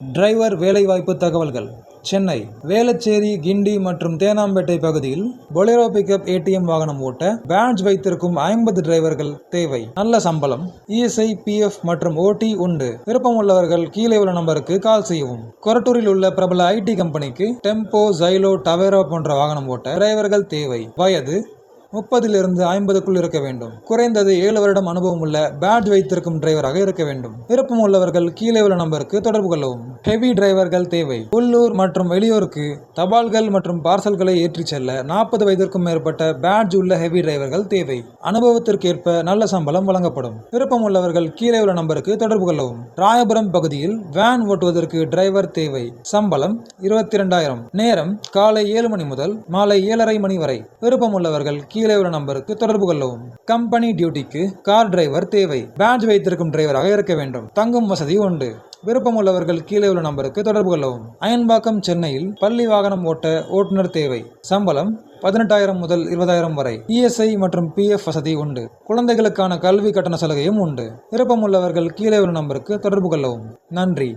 Driver வேலைவாய்ப்பு தகவல்கள். சென்னை வேளச்சேரி கிண்டி மற்றும் தேனாம்பேட்டை பகுதியில் பொலேரோ பிக்கப் ஏடிஎம் வாகனம் ஓட்ட பேட்ஜ் வைத்திருக்கும் ஐம்பது டிரைவர்கள் தேவை. நல்ல சம்பளம். இஎஸ்ஐ பிஎஃப் மற்றும் ஓடி உண்டு. விருப்பம் உள்ளவர்கள் கீழே உள்ள நம்பருக்கு கால் செய்யவும். கொரட்டூரில் உள்ள பிரபல ஐடி கம்பெனிக்கு டெம்போ ஜைலோ டவேரா போன்ற வாகனம் ஓட்ட டிரைவர்கள் தேவை. வயது முப்பதிலிருந்து ஐம்பதுக்குள் இருக்க வேண்டும். குறைந்தது ஏழு வருடம் அனுபவம் உள்ள பேட்ஜ் வைத்திருக்கும் டிரைவராக இருக்க வேண்டும். விருப்பம் உள்ளவர்கள் கீழே உள்ள நம்பருக்கு தொடர்பு கொள்ளவும். ஹெவி டிரைவர்கள் தேவை. உள்ளூர் மற்றும் வெளியூருக்கு தபால்கள் மற்றும் பார்சல்களை ஏற்றிச் செல்ல நாற்பது வயதிற்கும் மேற்பட்ட பேட்ஜ் உள்ள ஹெவி டிரைவர்கள் தேவை. அனுபவத்திற்கேற்ப நல்ல சம்பளம் வழங்கப்படும். விருப்பம் உள்ளவர்கள் கீழே உள்ள நம்பருக்கு தொடர்பு கொள்ளவும். ராயபுரம் பகுதியில் வேன் ஓட்டுவதற்கு டிரைவர் தேவை. சம்பளம் இருபத்தி இரண்டாயிரம். நேரம் காலை ஏழு மணி முதல் மாலை ஏழரை மணி வரை. விருப்பம் உள்ளவர்கள் கீழே உள்ள நம்பருக்கு தொடர்பு கொள்ளவும். கம்பெனி டியூட்டிக்கு கார் டிரைவர் தேவை. பேட்ச் வைத்திருக்கும் டிரைவராக இருக்க வேண்டும். தங்கும் வசதி உண்டு. விருப்பம் உள்ளவர்கள் கீழே உள்ள நம்பருக்கு தொடர்பு கொள்ளவும். அயன்பாக்கம் சென்னையில் பள்ளி வாகனம் ஓட்ட ஓட்டுநர் தேவை. சம்பளம் பதினெட்டாயிரம் முதல் இருபதாயிரம் வரை. இஎஸ்ஐ மற்றும் பிஎஃப் வசதி உண்டு. குழந்தைகளுக்கான கல்வி கட்டண சலுகையும் உண்டு. விருப்பம் உள்ளவர்கள் கீழே உள்ள நம்பருக்கு தொடர்பு கொள்ளவும். நன்றி.